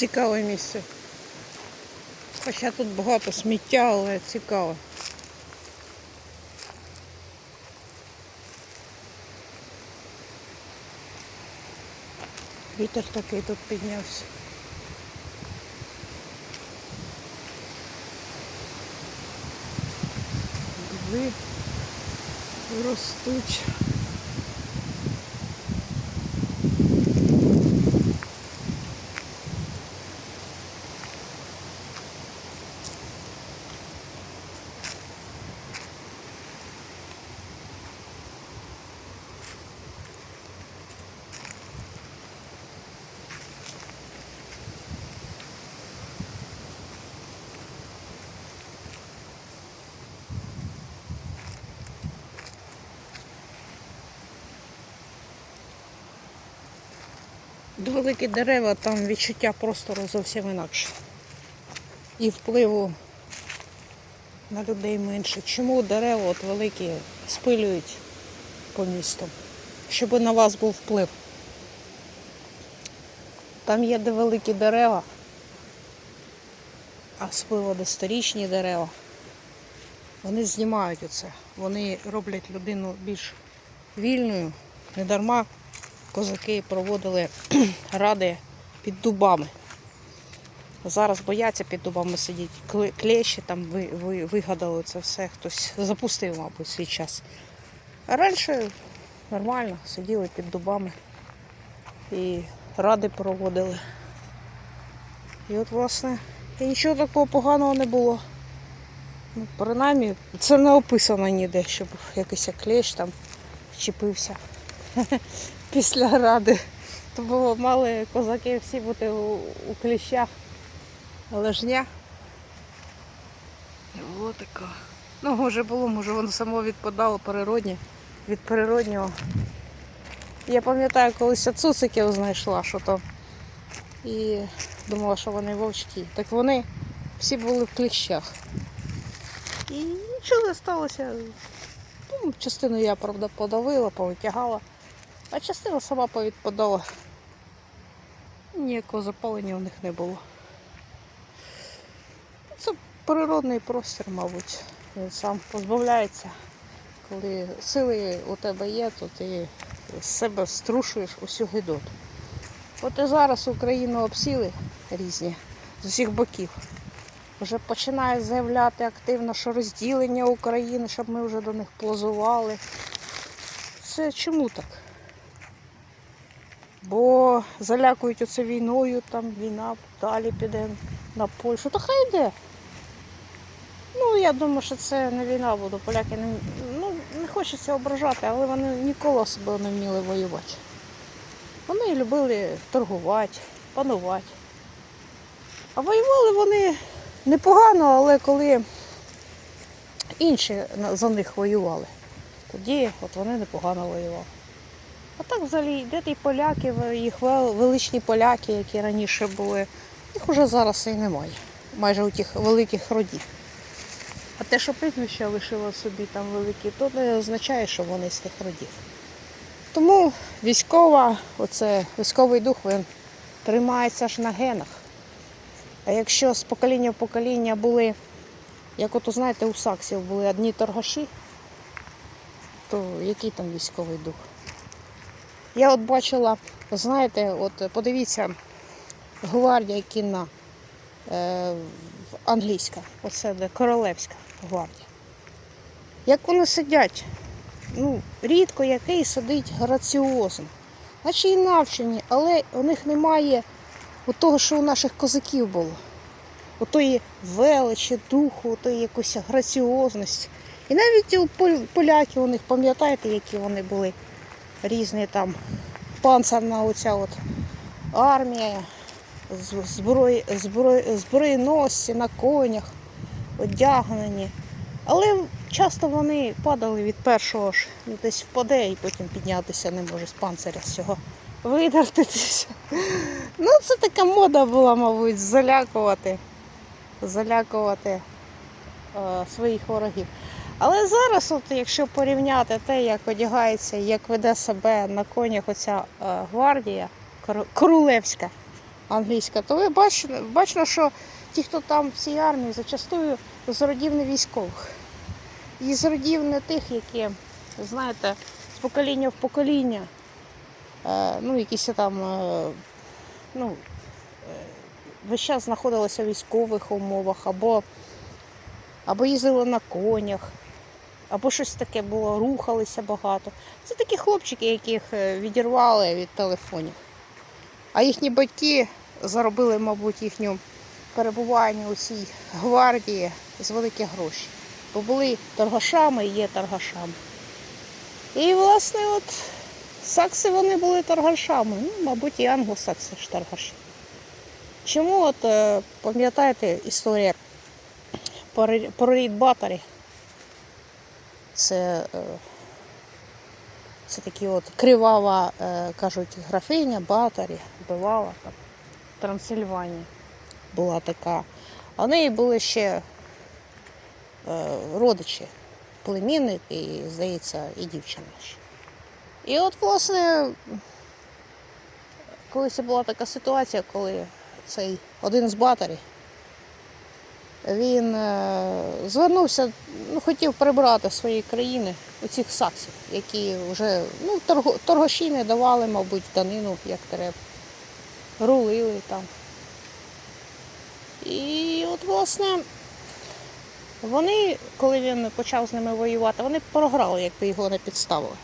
Цікаве місце. Хоча тут багато сміття, але цікаво. Вітер такий тут піднявся. Дуби ростуть. Великі дерева, там відчуття простору зовсім інакше. І впливу на людей менше. Чому дерева от великі спилюють по місту? Щоб на вас був вплив. Там є де великі дерева, а спливо де сторічні дерева. Вони знімають оце. Вони роблять людину більш вільною. Не дарма козаки проводили ради під дубами. Зараз бояться під дубами сидіти. Клещі там ви, ви, вигадали це все. Хтось запустив, мабуть, свій час. А раніше нормально сиділи під дубами і ради проводили. І от, власне, і нічого такого поганого не було. Ну, принаймні, це не описано ніде, щоб якийсь клещ там вчепився після ради. То було мали козаки всі бути у, у кліщах. Ні. Не було такого. Ну, може було, може воно само відпадало природні, від природнього. Я пам'ятаю, колись цуциків знайшла, що то. І думала, що вони вовчки. Так вони всі були в кліщах. І нічого не сталося. Ну, частину я, правда, подавила, повитягала, а частина сама повідпадала. Ніякого запалення у них не було. Це природний простір, мабуть. Він сам позбавляється. Коли сили у тебе є, то ти з себе струшуєш усю гидоту. От і зараз Україну обсіли різні з усіх боків. Вже починають заявляти активно, що розділення України, щоб ми вже до них плазували. Це чому так? Бо залякують оце війною, там війна далі піде на Польщу. Та хай йде. Ну, я думаю, що це не війна буде. Поляки не, ну, не хочеться ображати, але вони ніколи себе не вміли воювати. Вони любили торгувати, панувати. А воювали вони непогано, але коли інші за них воювали, тоді от вони непогано воювали. А так взагалі, де ті поляки, їх величні поляки, які раніше були, їх уже зараз і немає. Майже у тих великих родів. А те, що прізвище лишило собі там великі, то не означає, що вони з тих родів. Тому військова, оце, військовий дух він тримається ж на генах. А якщо з покоління в покоління були, як от знаєте, у саксів були одні торгаші, то який там військовий дух? Я от бачила, знаєте, от подивіться, гвардія кінна е, англійська, оце де королевська гвардія. Як вони сидять, ну, рідко який сидить граціозно. Наче і навчені, але у них немає того, що у наших козаків було. Отої величі, духу, отої якоїсь граціозності. І навіть у пол- поляки у них, пам'ятаєте, які вони були різні там панцерна оця от армія, зброї, зброї, зброєносці на конях, одягнені. Але часто вони падали від першого ж, ну, десь впаде і потім піднятися не може з панциря з цього видертитися. Ну, це така мода була, мабуть, залякувати, залякувати е, своїх ворогів. Але зараз, от, якщо порівняти те, як одягається, як веде себе на конях оця е, гвардія королевська, англійська, то ви бачите, бачно, що ті, хто там в цій армії, зачастую з родів не військових. І з родів не тих, які, знаєте, з покоління в покоління, е, ну, якісь там, е, ну, весь час знаходилися в військових умовах, або, або їздили на конях, або щось таке було, рухалися багато. Це такі хлопчики, яких е, відірвали від телефонів. А їхні батьки заробили, мабуть, їхню перебування у цій гвардії з великі гроші. Бо були торгашами і є торгашами. І, власне, от сакси вони були торгашами. Ну, мабуть, і англосакси ж торгаші. Чому, от, е, пам'ятаєте, історія про Рі- про Рід Батарі? Це, е, це такі от кривава, е, кажуть, графиня Батарі вбивала там в Трансильванії була така. А в неї були ще е, родичі, племінник і, здається, і дівчина ще. І от, власне, колись була така ситуація, коли цей один з батарі, він е, звернувся, ну, хотів прибрати з своєї країни оцих саксів, які вже ну, торго, торгаші не давали, мабуть, данину, як треба. Рулили там. І от, власне, вони, коли він почав з ними воювати, вони програли, якби його не підставили.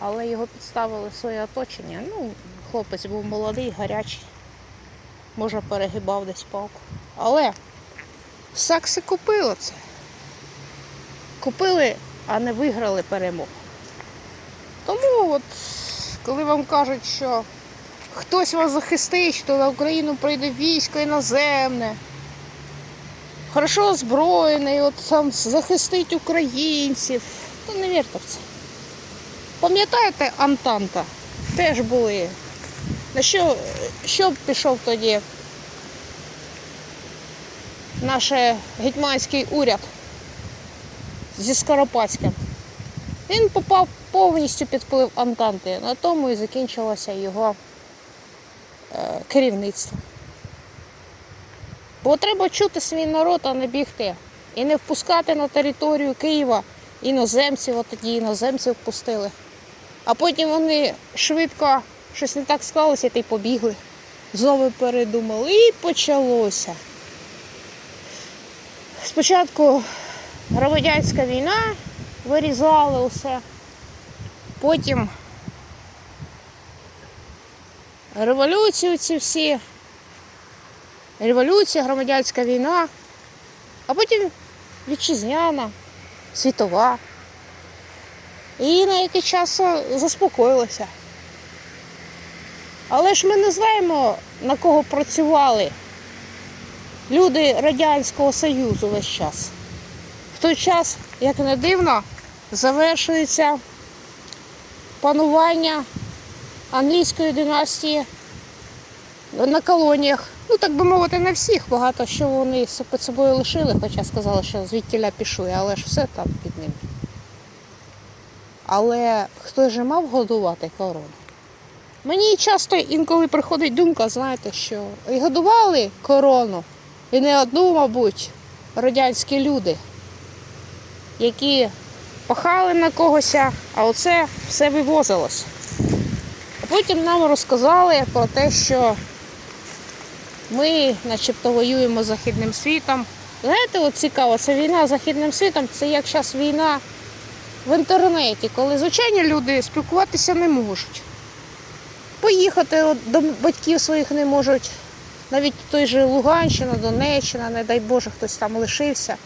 Але його підставили своє оточення. Ну, хлопець був молодий, гарячий, може перегибав десь палку. Але сакси купили це. Купили, а не виграли перемогу. Тому от, коли вам кажуть, що хтось вас захистить, що на Україну прийде військо іноземне, хорошо озброєний, от там захистить українців, то не вірте в це. Пам'ятаєте, Антанта? Теж були. На що, що пішов тоді наш гетьманський уряд зі Скоропадським? Він попав повністю під вплив Антанти. На тому і закінчилося його е, керівництво. Бо треба чути свій народ, а не бігти. І не впускати на територію Києва іноземців, от тоді іноземців впустили. А потім вони швидко щось не так склалося, та й побігли. Знову передумали. І почалося. Спочатку громадянська війна, вирізали усе. Потім революцію ці всі. Революція, громадянська війна, а потім вітчизняна, світова. І на який час заспокоїлося. Але ж ми не знаємо, на кого працювали люди Радянського Союзу весь час. В той час, як не дивно, завершується панування англійської династії на колоніях. Ну, так би мовити, не всіх. Багато що вони під собою лишили, хоча сказали, що звідтіля пішли, але ж все там під ним. Але хто ж мав годувати корону? Мені часто інколи приходить думка, знаєте, що і годували корону, і не одну, мабуть, радянські люди, які пахали на когось, а оце все вивозилось. Потім нам розказали про те, що ми начебто воюємо з Західним світом. Знаєте, от цікаво, це війна з Західним світом, це як зараз війна в інтернеті, коли звичайні люди спілкуватися не можуть. Поїхати до батьків своїх не можуть. Навіть той же Луганщина, Донеччина, не дай Боже, хтось там лишився.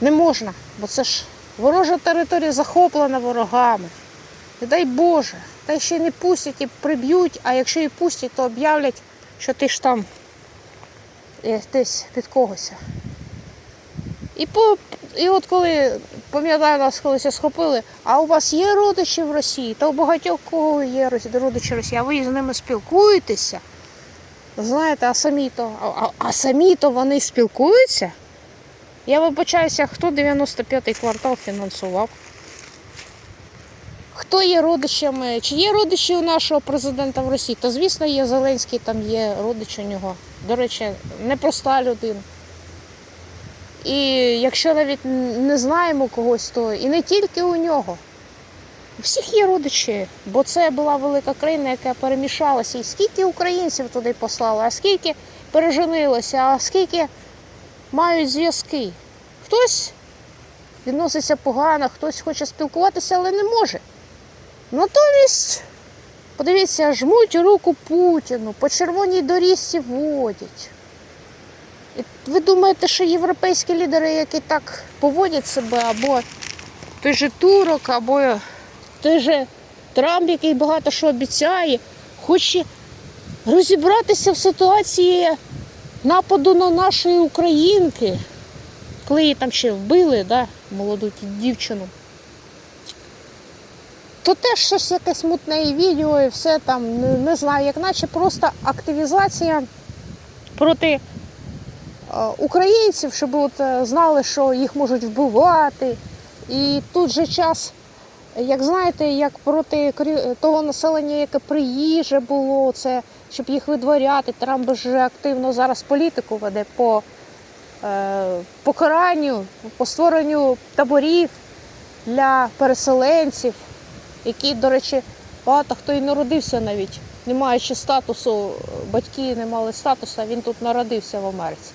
Не можна, бо це ж ворожа територія захоплена ворогами. Не дай Боже, та ще не пустять і приб'ють, а якщо і пустять, то об'являть, що ти ж там е, десь під когось. І, по, і от коли, пам'ятаю, нас колись схопили, а у вас є родичі в Росії, та у багатьох кого є родичі в Росії, а ви з ними спілкуєтеся. Знаєте, а самі то, а, а, самі то вони спілкуються. Я вибачаюся, хто 95-й квартал фінансував? хто є родичами, чи є родичі у нашого президента в Росії, то звісно є Зеленський, там є родич у нього. До речі, непроста людина. І якщо навіть не знаємо когось, то і не тільки у нього. У всіх є родичі, бо це була велика країна, яка перемішалася. І скільки українців туди послали, а скільки переженилося, а скільки мають зв'язки. Хтось відноситься погано, хтось хоче спілкуватися, але не може. Натомість, подивіться, жмуть руку Путіну, по червоній доріжці водять. Ви думаєте, що європейські лідери, які так поводять себе, або той же Турок, або той же Трамп, який багато що обіцяє, хоче розібратися в ситуації нападу на нашої українки, коли її там ще вбили, да, молоду дівчину. То теж щось якесь мутне і відео, і все там, не, знаю, як наче просто активізація проти українців, щоб от, е, знали, що їх можуть вбивати. І тут же час, як знаєте, як проти того населення, яке приїже було, це, щоб їх видворяти. Трамп же активно зараз політику веде по е, покаранню, по створенню таборів для переселенців, які, до речі, багато хто і народився навіть, не маючи статусу, батьки не мали статусу, він тут народився в Америці.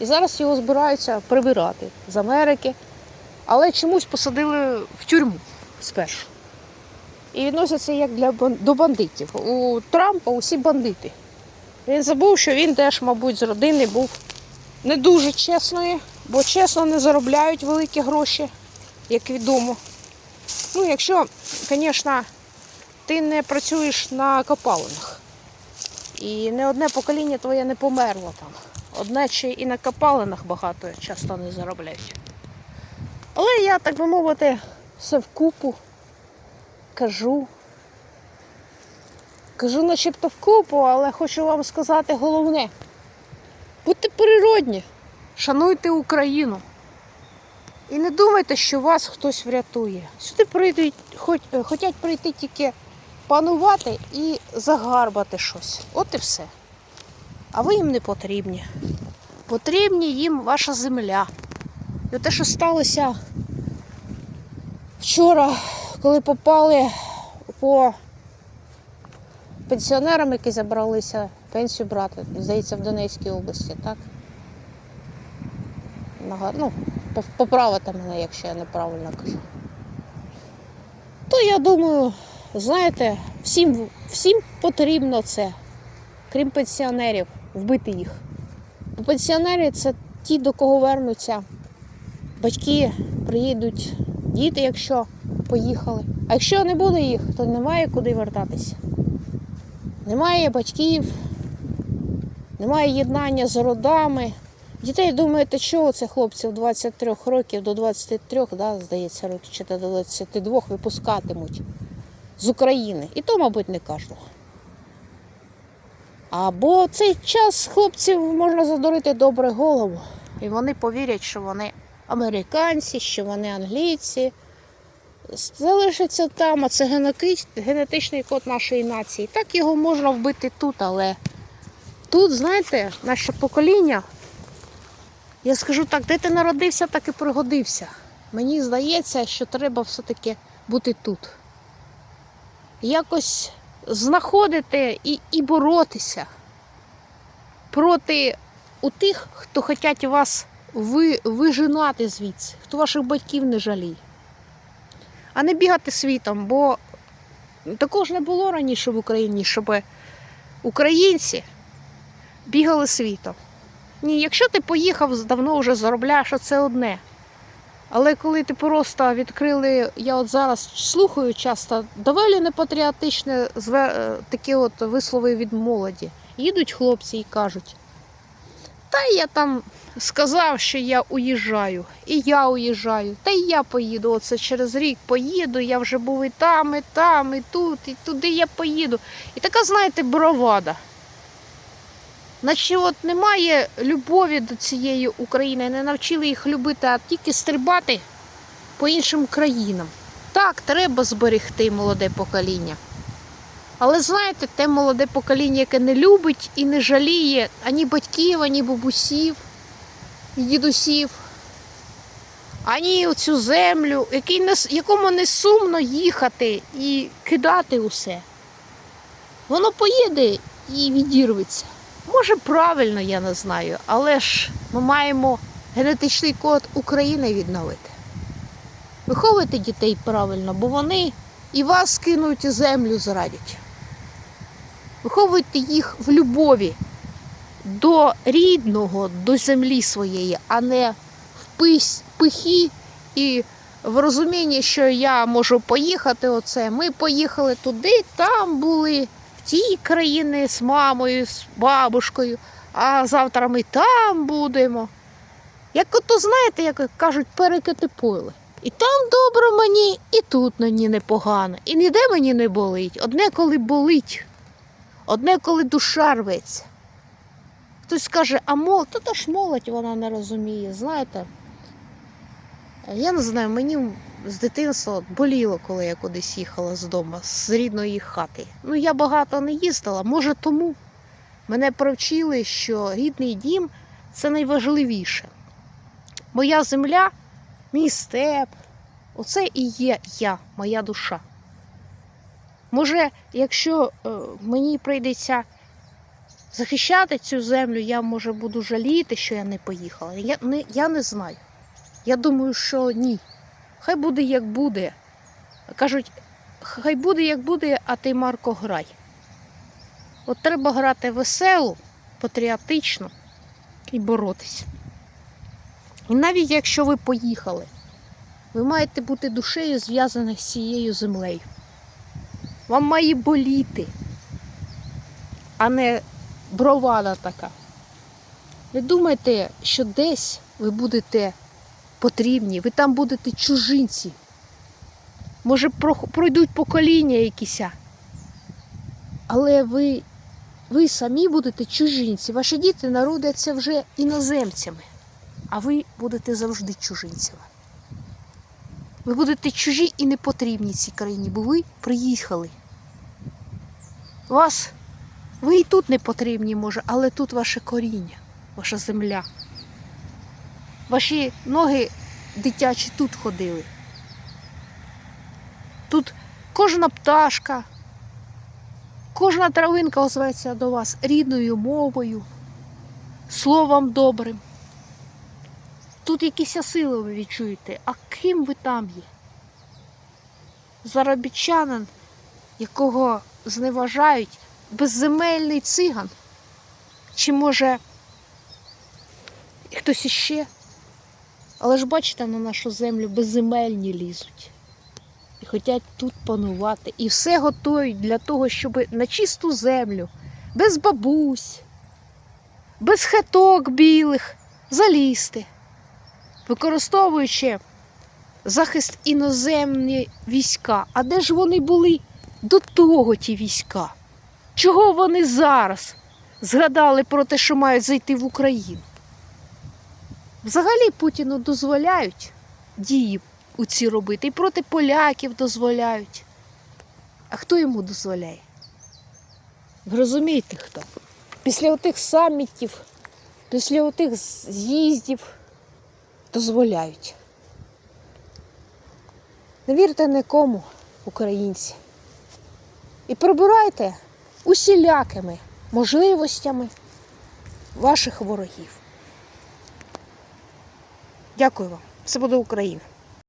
І зараз його збираються прибирати з Америки, але чомусь посадили в тюрму спершу. І відносяться як для до бандитів. У Трампа усі бандити. Він забув, що він теж, мабуть, з родини був не дуже чесною, бо чесно не заробляють великі гроші, як відомо. Ну, якщо, звісно, ти не працюєш на копалинах. І не одне покоління твоє не померло там. Одне ще і на копалинах багато часто не заробляють. Але я, так би мовити, все вкупу кажу. Кажу начебто вкупу, але хочу вам сказати головне. Будьте природні, шануйте Україну. І не думайте, що вас хтось врятує. Сюди прийдуть, хоч, хочуть прийти тільки панувати і загарбати щось. От і все. А ви їм не потрібні. Потрібні їм ваша земля. І те, що сталося вчора, коли попали по пенсіонерам, які забралися пенсію брати, здається, в Донецькій області, так? Ну, поправити мене, якщо я неправильно кажу. То я думаю, знаєте, всім, всім потрібно це, крім пенсіонерів, вбити їх. Пенсіонери це ті, до кого вернуться. Батьки приїдуть, діти, якщо поїхали. А якщо не буде їх, то немає куди вертатися. Немає батьків, немає єднання з родами. Дітей думаєте, чого це хлопців 23 років до 23, да, здається, років чи до 22 випускатимуть з України. І то, мабуть, не кожного. Або цей час хлопців можна задурити добре голову. І вони повірять, що вони американці, що вони англійці. Залишиться там, а це генетичний код нашої нації. Так його можна вбити тут, але тут, знаєте, наше покоління, я скажу так, де ти народився, так і пригодився. Мені здається, що треба все-таки бути тут. Якось знаходити і, і боротися проти у тих, хто хочуть вас ви, вижинати звідси, хто ваших батьків не жаліє. А не бігати світом, бо такого ж не було раніше в Україні, щоб українці бігали світом. Ні, якщо ти поїхав, давно вже заробляєш, це одне. Але коли ти просто відкрили, я от зараз слухаю часто доволі непатріотичне е, такі от вислови від молоді. Їдуть хлопці і кажуть, та я там сказав, що я уїжджаю, і я уїжджаю, та й я поїду. Оце через рік поїду, я вже був і там, і там, і тут, і туди я поїду. І така, знаєте, бравада. Наче от немає любові до цієї України, не навчили їх любити, а тільки стрибати по іншим країнам. Так, треба зберегти молоде покоління. Але знаєте, те молоде покоління, яке не любить і не жаліє ані батьків, ані бабусів, і дідусів, ані оцю землю, якому не сумно їхати і кидати усе. Воно поїде і відірветься. Може, правильно, я не знаю, але ж ми маємо генетичний код України відновити. Виховуйте дітей правильно, бо вони і вас кинуть і землю зрадять. Виховуйте їх в любові до рідного, до землі своєї, а не в пихі і в розумінні, що я можу поїхати. Оце. Ми поїхали туди, там були, тій країні з мамою, з бабушкою, а завтра ми там будемо. Як ото, знаєте, як кажуть, перекити поле. І там добре мені, і тут мені непогано. І ніде мені не болить. Одне коли болить, одне коли душа рветься. Хтось скаже, а молодь, то то ж молодь вона не розуміє, знаєте. Я не знаю, мені з дитинства боліло, коли я кудись їхала з дому, з рідної хати. Ну, я багато не їздила, може тому мене провчили, що рідний дім це найважливіше. Моя земля, мій степ, оце і є я, моя душа. Може, якщо е, мені прийдеться захищати цю землю, я може буду жаліти, що я не поїхала. Я не, я не знаю. Я думаю, що ні. Хай буде як буде. Кажуть, хай буде як буде, а ти, Марко, грай. От треба грати весело, патріотично і боротися. І навіть якщо ви поїхали, ви маєте бути душею зв'язаних з цією землею. Вам має боліти, а не бровада така. Не думайте, що десь ви будете потрібні, ви там будете чужинці. Може, пройдуть покоління якісь. Але ви, ви самі будете чужинці. Ваші діти народяться вже іноземцями, а ви будете завжди чужинцями. Ви будете чужі і не потрібні цій країні, бо ви приїхали. Вас, ви і тут не потрібні, може, але тут ваше коріння, ваша земля. Ваші ноги дитячі тут ходили. Тут кожна пташка, кожна травинка озветься до вас рідною мовою, словом добрим. Тут якісь сили ви відчуєте, а ким ви там є? Заробітчанин, якого зневажають, безземельний циган? Чи може хтось іще? Але ж бачите, на нашу землю безземельні лізуть. І хочуть тут панувати. І все готують для того, щоб на чисту землю, без бабусь, без хаток білих залізти, використовуючи захист іноземні війська. А де ж вони були до того ті війська? Чого вони зараз згадали про те, що мають зайти в Україну? Взагалі Путіну дозволяють дії у ці робити. І проти поляків дозволяють. А хто йому дозволяє? Ви розумієте хто? Після отих самітів, після отих з'їздів дозволяють. Не вірте нікому, українці. І прибирайте усілякими можливостями ваших ворогів. Дякую вам. Все буде Україна.